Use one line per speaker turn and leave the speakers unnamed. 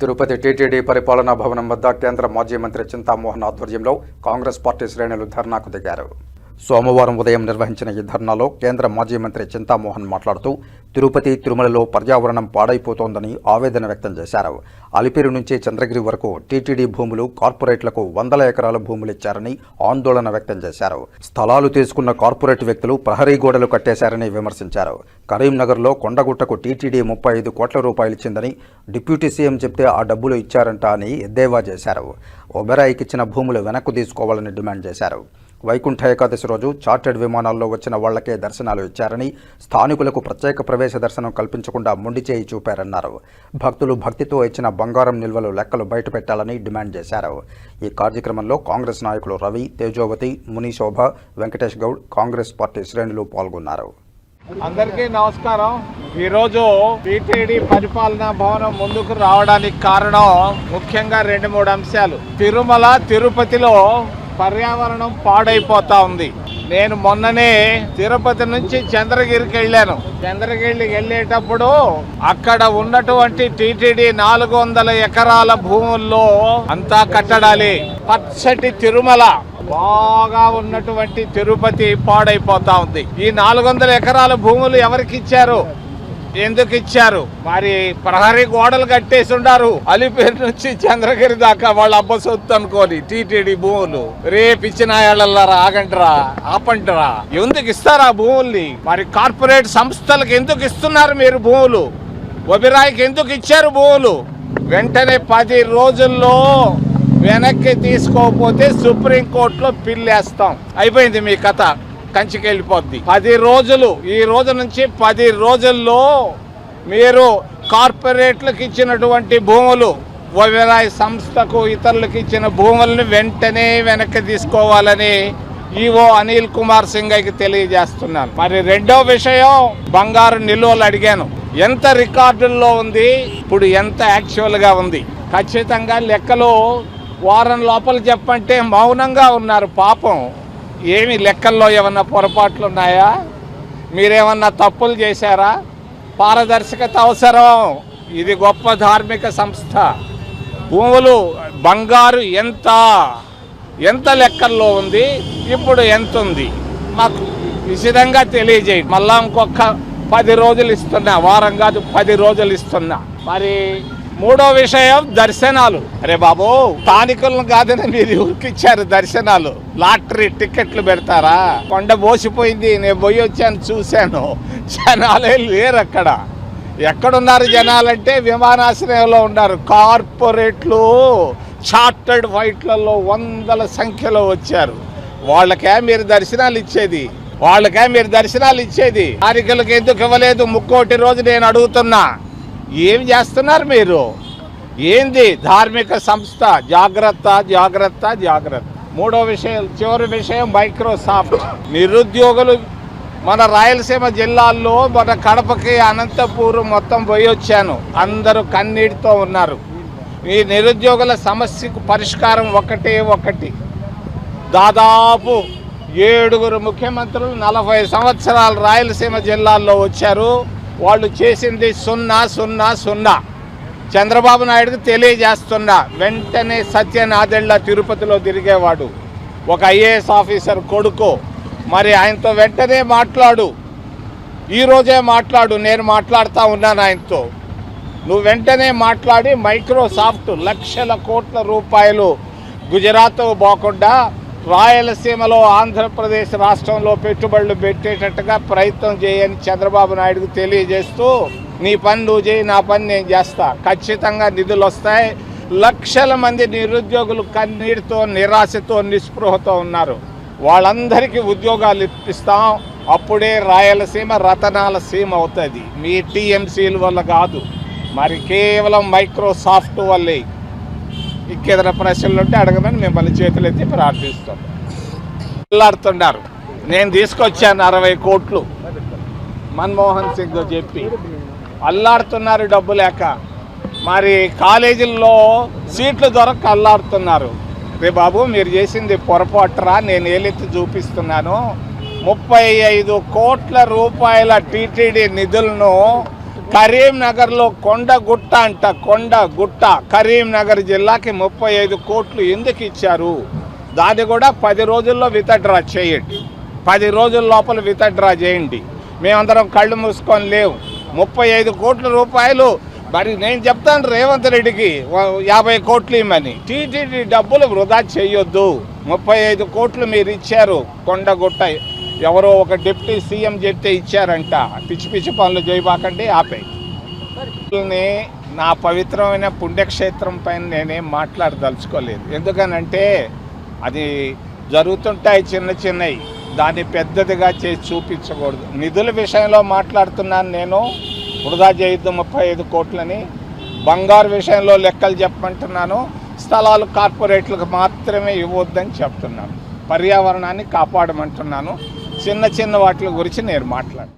Tirupati TTD పరిపాలనా భవనం వద్ద కేంద్ర మాజీ మంత్రి చింతామోహన్ ఆధ్వర్యంలో కాంగ్రెస్ పార్టీ శ్రేణులు ధర్నాకు దిగారు. సోమవారం ఉదయం నిర్వహించిన ఈ ధర్నాలో కేంద్ర మాజీ మంత్రి చింతామోహన్ మాట్లాడుతూ తిరుపతి తిరుమలలో పర్యావరణం పాడైపోతోందని ఆవేదన వ్యక్తం చేశారు. అలిపిరి నుంచి చంద్రగిరి వరకు టీటీడీ భూములు కార్పొరేట్లకు వందల ఎకరాల భూములు ఇచ్చారని ఆందోళన వ్యక్తం చేశారు. స్థలాలు తీసుకున్న కార్పొరేట్ వ్యక్తులు ప్రహరీ గోడలు కట్టేశారని విమర్శించారు. కరీంనగర్లో కొండగుట్టకు టీటీడీ ముప్పై ఐదు కోట్ల రూపాయలు ఇచ్చిందని డిప్యూటీ సీఎం చెప్తే ఆ డబ్బులు ఇచ్చారంట అని ఎద్దేవా చేశారు. ఒబెరాయికి ఇచ్చిన భూములు వెనక్కు తీసుకోవాలని డిమాండ్ చేశారు. వైకుంఠ ఏకాదశి రోజు చార్టెడ్ విమానాల్లో వచ్చిన వాళ్ళకే దర్శనాలు ఇచ్చారని స్థానికులకు ప్రత్యేక ప్రవేశ దర్శనం కల్పించకుండా మొండి చేయి చూపారన్నారు. భక్తులు భక్తితో ఇచ్చిన బంగారం నిల్వలు లెక్కలు బయటపెట్టాలని డిమాండ్ చేశారు. ఈ కార్యక్రమంలో కాంగ్రెస్ నాయకులు రవి తేజోవతి మునిశోభ వెంకటేష్ గౌడ్ కాంగ్రెస్ పార్టీ శ్రేణులు పాల్గొన్నారు.
అందరికీ నమస్కారం. ఈరోజు టీటీడీ పరిపాలనా భవనం ముందుకు రావడానికి కారణం ముఖ్యంగా రెండు మూడు అంశాలు. తిరుమల తిరుపతిలో పర్యావరణం పాడైపోతా ఉంది. నేను మొన్ననే తిరుపతి నుంచి చంద్రగిరికి వెళ్ళాను. చంద్రగిరికి వెళ్ళేటప్పుడు అక్కడ ఉన్నటువంటి టీటీడీ నాలుగు వందల ఎకరాల భూముల్లో అంతా కట్టడాలి. పచ్చటి తిరుమల బాగా ఉన్నటువంటి తిరుపతి పాడైపోతా ఉంది. ఈ నాలుగు వందల ఎకరాల భూములు ఎవరికి ఇచ్చారు? ఎందుకు ఇచ్చారు? మరి ప్రహరీ గోడలు కట్టేసి ఉండారు. అలిపేరు నుంచి చంద్రగిరి దాకా వాళ్ళ అబ్బ సొత్తు అనుకోని టీటీడీ భూములు. రేపు ఇచ్చిన ఏళ్ళల్లారా ఆగంటరా ఆపంటరా ఎందుకు ఇస్తారా భూముల్ని? మరి కార్పొరేట్ సంస్థలకు ఎందుకు ఇస్తున్నారు మీరు భూములు? ఒబిరాయికి ఎందుకు ఇచ్చారు భూములు? వెంటనే పది రోజుల్లో వెనక్కి తీసుకోకపోతే సుప్రీంకోర్టులో పిల్లేస్తాం. అయిపోయింది మీ కథ. కంచికి వెళ్ళిపోద్ది పది రోజులు ఈ రోజు నుంచి పది రోజుల్లో మీరు కార్పొరేట్లకు ఇచ్చినటువంటి భూములు వ్యవసాయ సంస్థకు ఇతరులకు ఇచ్చిన భూములను వెంటనే వెనక్కి తీసుకోవాలని ఈవో అనిల్ కుమార్ సింగయ్కి తెలియజేస్తున్నాను. మరి రెండో విషయం బంగారు నిల్వలు అడిగాను. ఎంత రికార్డుల్లో ఉంది? ఇప్పుడు ఎంత యాక్చువల్గా ఉంది? ఖచ్చితంగా లెక్కలు వారం లోపల చెప్పంటే మౌనంగా ఉన్నారు పాపం. ఏమి లెక్కల్లో ఏమన్నా పొరపాట్లు ఉన్నాయా మీరేమన్నా తప్పులు చేశారా? పారదర్శకత అవసరం. ఇది గొప్ప ధార్మిక సంస్థ. భూములు బంగారు ఎంత? ఎంత లెక్కల్లో ఉంది? ఇప్పుడు ఎంత ఉంది? మాకు విశదంగా తెలియజేయండి. మళ్ళా ఇంకొక పది రోజులు ఇస్తున్నా. వారం కాదు పది రోజులు ఇస్తున్నా. మరి మూడో విషయం దర్శనాలు. అరే బాబు స్థానికులను కాదని మీరు ఊరికిచ్చారు దర్శనాలు. లాటరీ టికెట్లు పెడతారా? కొండ పోసిపోయింది నేను పోయి వచ్చాను చూశాను. జనాలే లేరు అక్కడ ఎక్కడున్నారు జనాలంటే విమానాశ్రయంలో ఉన్నారు. కార్పొరేట్లు చార్టర్డ్ ఫ్లైట్లలో వందల సంఖ్యలో వచ్చారు. వాళ్ళకే మీరు దర్శనాలు ఇచ్చేది. వాళ్ళకే మీరు దర్శనాలు ఇచ్చేది. స్థానికులకు ఎందుకు ఇవ్వలేదు? ముక్కోటి రోజు నేను అడుగుతున్నా. ఏం చేస్తున్నారు మీరు? ఏంది ధార్మిక సంస్థ? జాగ్రత్త జాగ్రత్త జాగ్రత్త. మూడో విషయం చివరి విషయం మైక్రోసాఫ్ట్. నిరుద్యోగులు మన రాయలసీమ జిల్లాల్లో మన కడపకి అనంతపూర్ మొత్తం పోయి వచ్చాను. అందరూ కన్నీటితో ఉన్నారు. ఈ నిరుద్యోగుల సమస్యకు పరిష్కారం ఒకటే ఒకటి. దాదాపు ఏడుగురు ముఖ్యమంత్రులు నలభై సంవత్సరాలు రాయలసీమ జిల్లాల్లో వచ్చారు. వాళ్ళు చేసింది సున్నా సున్నా సున్నా. చంద్రబాబు నాయుడుకి తెలియజేస్తున్నా వెంటనే సత్యనాదెళ్ళ తిరుపతిలో తిరిగేవాడు. ఒక ఐఏఎస్ ఆఫీసర్ కొడుకు. మరి ఆయనతో వెంటనే మాట్లాడు. ఈరోజే మాట్లాడు నేను మాట్లాడుతూ ఉన్నాను ఆయనతో. నువ్వు వెంటనే మాట్లాడి మైక్రోసాఫ్ట్ లక్షల కోట్ల రూపాయలు గుజరాత్ పోకుండా రాయలసీమలో ఆంధ్రప్రదేశ్ రాష్ట్రంలో పెట్టుబడులు పెట్టేటట్టుగా ప్రయత్నం చేయని చంద్రబాబు నాయుడుకు తెలియజేస్తూ నీ పని నువ్వు చేయి నా పని నేను చేస్తా. ఖచ్చితంగా నిధులు వస్తాయి. లక్షల మంది నిరుద్యోగులు కన్నీటితో నిరాశతో నిస్పృహతో ఉన్నారు. వాళ్ళందరికీ ఉద్యోగాలు ఇప్పిస్తాం. అప్పుడే రాయలసీమ రతనాల సీమ అవుతుంది. మీ టీఎంసీల వల్ల కాదు. మరి కేవలం మైక్రోసాఫ్ట్ వల్లే ఇంకేదైనా ప్రశ్నలు ఉంటే అడగమని మిమ్మల్ని చేతులెత్తి ప్రార్థిస్తాం. పిల్లాడుతున్నారు. నేను తీసుకొచ్చాను అరవై కోట్లు. మన్మోహన్ సింగ్ చెప్పి అల్లాడుతున్నారు డబ్బు లేక. మరి కాలేజీల్లో సీట్లు దొరక అల్లాడుతున్నారు. రే బాబు మీరు చేసింది పొరపాటురా నేను ఏలెత్తి చూపిస్తున్నాను. ముప్పై ఐదు కోట్ల రూపాయల టీటీడీ నిధులను కరీంనగర్లో కొండ గుట్ట అంట కొండ గుట్ట. కరీంనగర్ జిల్లాకి ముప్పై ఐదు కోట్లు ఎందుకు ఇచ్చారు? దాన్ని కూడా పది రోజుల్లో వితడ్రా చేయండి. పది రోజుల లోపల వితడ్రా చేయండి. మేమందరం కళ్ళు మూసుకొని లేవు. ముప్పై ఐదు కోట్ల రూపాయలు. మరి నేను చెప్తాను రేవంత్ రెడ్డికి యాభై కోట్లు ఇమ్మని. టీటీడీ డబ్బులు వృధా చేయొద్దు. ముప్పై ఐదు కోట్లు మీరు ఇచ్చారు. కొండగుట్ట ఎవరో ఒక డిప్యూటీ సీఎం చెప్తే ఇచ్చారంట. పిచ్చి పిచ్చి పనులు చేయబాకండి ఆపే నా పవిత్రమైన పుణ్యక్షేత్రం పైన నేనేం మాట్లాడదలుచుకోలేదు. ఎందుకనంటే అది జరుగుతుంటాయి చిన్న చిన్నవి. దాన్ని పెద్దదిగా చేసి చూపించకూడదు. నిధుల విషయంలో మాట్లాడుతున్నాను నేను. వృధా చేయొద్దు ముప్పై ఐదు కోట్లని బంగారు విషయంలో లెక్కలు చెప్పమంటున్నాను. స్థలాలు కార్పొరేట్లకు మాత్రమే ఇవ్వద్దని చెప్తున్నాను. పర్యావరణాన్ని కాపాడమంటున్నాను. చిన్న చిన్న వాటి గురించి నేను మాట్లాడు